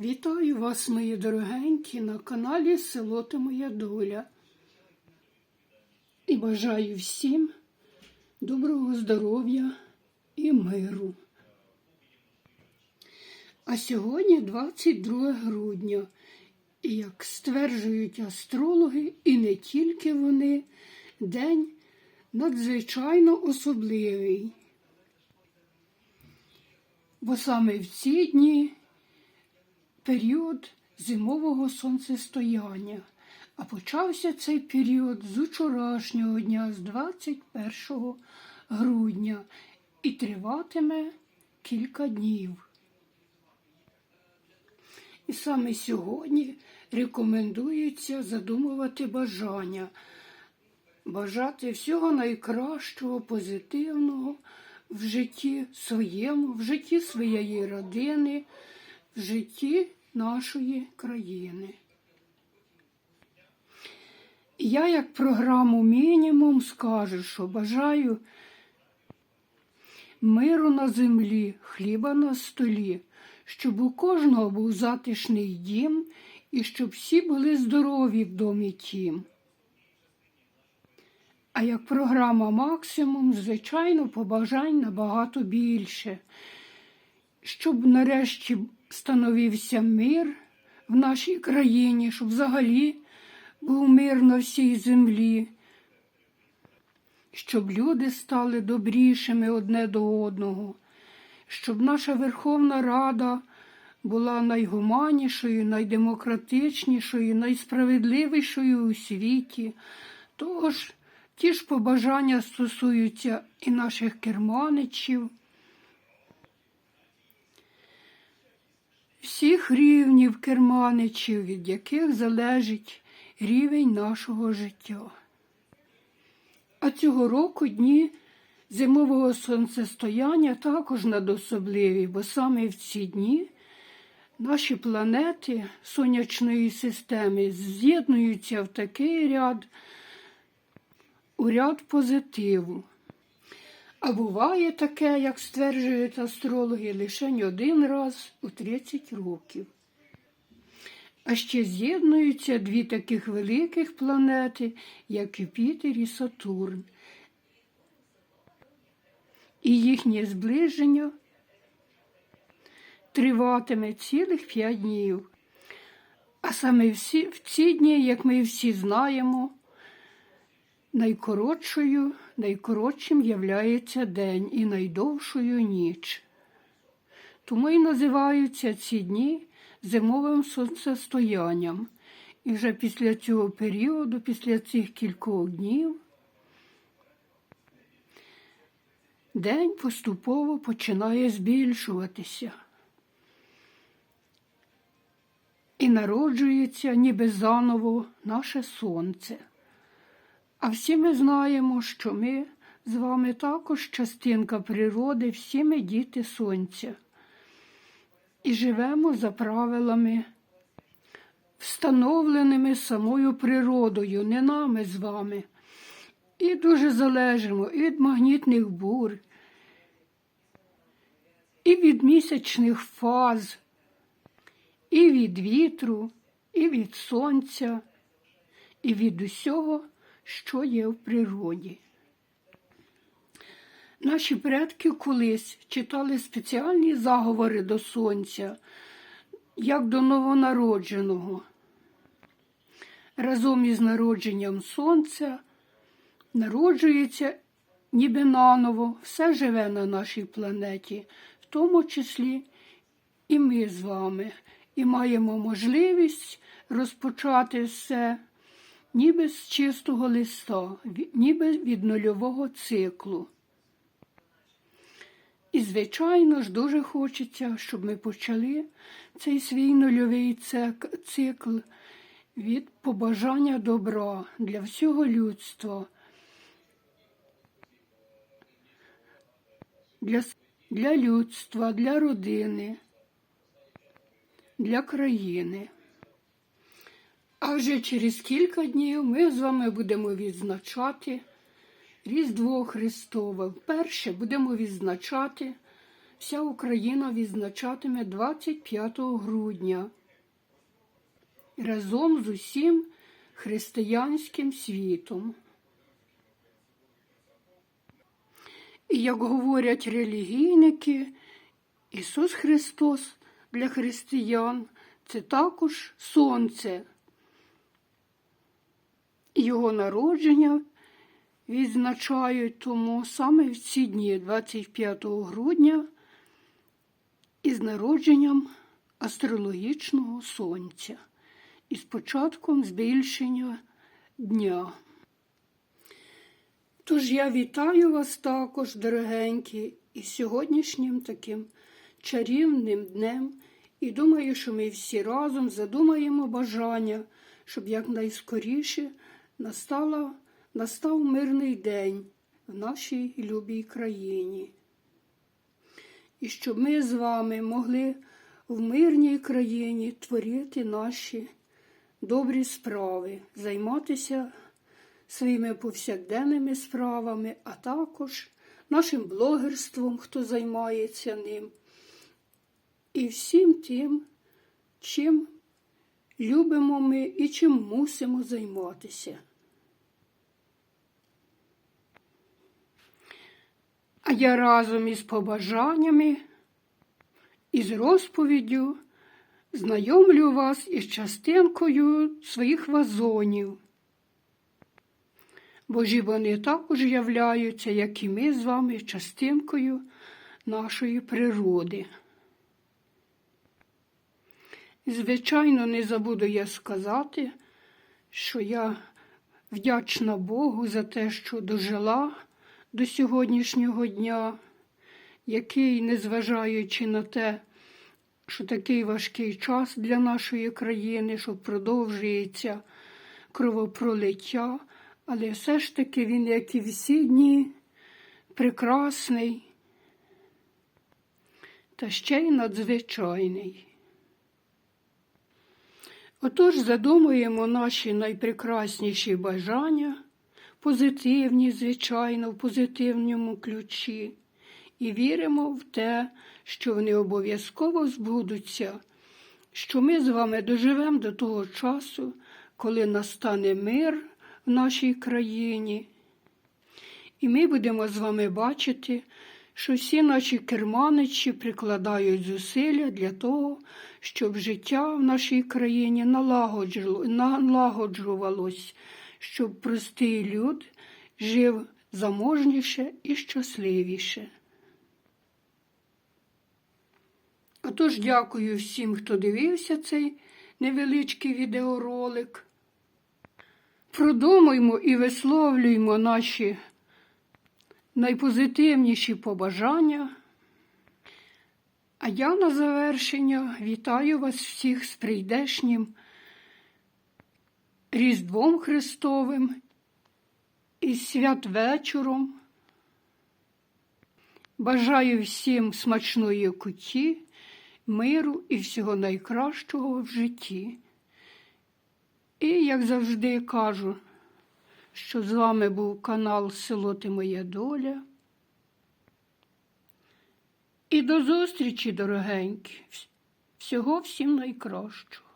Вітаю вас, мої дорогенькі, на каналі Село та Моя Доля. І бажаю всім доброго здоров'я і миру. А сьогодні 22 грудня. І як стверджують астрологи, і не тільки вони, день надзвичайно особливий. Бо саме в ці дні період зимового сонцестояння, а почався цей період з учорашнього дня, з 21 грудня, і триватиме кілька днів. І саме сьогодні рекомендується задумувати бажання, бажати всього найкращого, позитивного в житті своєму, в житті своєї родини, в житті нашої країни. Я, як програму мінімум, скажу, що бажаю миру на землі, хліба на столі, щоб у кожного був затишний дім і щоб всі були здорові в домі тім. А як програма максимум, звичайно, побажань набагато більше, щоб нарешті становився мир в нашій країні, щоб взагалі був мир на всій землі, щоб люди стали добрішими одне до одного, щоб наша Верховна Рада була найгуманнішою, найдемократичнішою, найсправедливішою у світі. Тож ті ж побажання стосуються і наших керманичів, всіх рівнів керманичів, від яких залежить рівень нашого життя. А цього року дні зимового сонцестояння також надособливі, бо саме в ці дні наші планети сонячної системи з'єднуються в такий ряд, у ряд позитиву. А буває таке, як стверджують астрологи, лише один раз у 30 років. А ще з'єднуються дві таких великих планети, як Юпітер і Сатурн. І їхнє зближення триватиме цілих п'ять днів. А саме в ці дні, як ми всі знаємо, найкоротшою, найкоротшим являється день і найдовшою ніч. Тому і називаються ці дні зимовим сонцестоянням. І вже після цього періоду, після цих кількох днів, день поступово починає збільшуватися. І народжується ніби заново наше сонце. А всі ми знаємо, що ми з вами також частинка природи, всі ми діти сонця. І живемо за правилами, встановленими самою природою, не нами з вами. І дуже залежимо і від магнітних бур, і від місячних фаз, і від вітру, і від сонця, і від усього що є в природі. Наші предки колись читали спеціальні заговори до сонця, як до новонародженого. Разом із народженням сонця народжується ніби наново, все живе на нашій планеті, в тому числі і ми з вами, і маємо можливість розпочати все ніби з чистого листа, ніби від нульового циклу. І, звичайно ж, дуже хочеться, щоб ми почали цей свій нульовий цикл від побажання добра для всього людства, для, для людства, для родини, для країни. А вже через кілька днів ми з вами будемо відзначати Різдво Христове. Вперше будемо відзначати вся Україна відзначатиме 25 грудня разом з усім християнським світом. І як говорять релігійники, Ісус Христос для християн це також сонце. Його народження відзначають тому саме в ці дні, 25 грудня, із народженням астрологічного сонця і з початком збільшення дня. Тож я вітаю вас також, дорогенькі, із сьогоднішнім таким чарівним днем. І думаю, що ми всі разом задумаємо бажання, щоб якнайскоріше настала, настав мирний день в нашій любій країні. І щоб ми з вами могли в мирній країні творити наші добрі справи, займатися своїми повсякденними справами, а також нашим блогерством, хто займається ним, і всім тим, чим любимо ми і чим мусимо займатися. А я разом із побажаннями, із розповіддю знайомлю вас із частинкою своїх вазонів. Бо ж і вони також являються, як і ми з вами, частинкою нашої природи. Звичайно, не забуду я сказати, що я вдячна Богу за те, що дожила до сьогоднішнього дня, який, незважаючи на те, що такий важкий час для нашої країни, що продовжується кровопролиття, але все ж таки він, як і всі дні, прекрасний та ще й надзвичайний. Отож задумуємо наші найпрекрасніші бажання, позитивні, звичайно, в позитивному ключі, і віримо в те, що вони обов'язково збудуться, що ми з вами доживемо до того часу, коли настане мир в нашій країні. І ми будемо з вами бачити, що всі наші керманичі прикладають зусилля для того, щоб життя в нашій країні налагоджувалось, щоб простий люд жив заможніше і щасливіше. Отож, дякую всім, хто дивився цей невеличкий відеоролик. Продумуймо і висловлюємо наші найпозитивніші побажання. А я на завершення вітаю вас всіх з прийдешнім Різдвом Христовим і святвечором. Бажаю всім смачної куті, миру і всього найкращого в житті. І, як завжди кажу, що з вами був канал Село Ти Моя Доля. І до зустрічі, дорогенькі. Всього всім найкращого.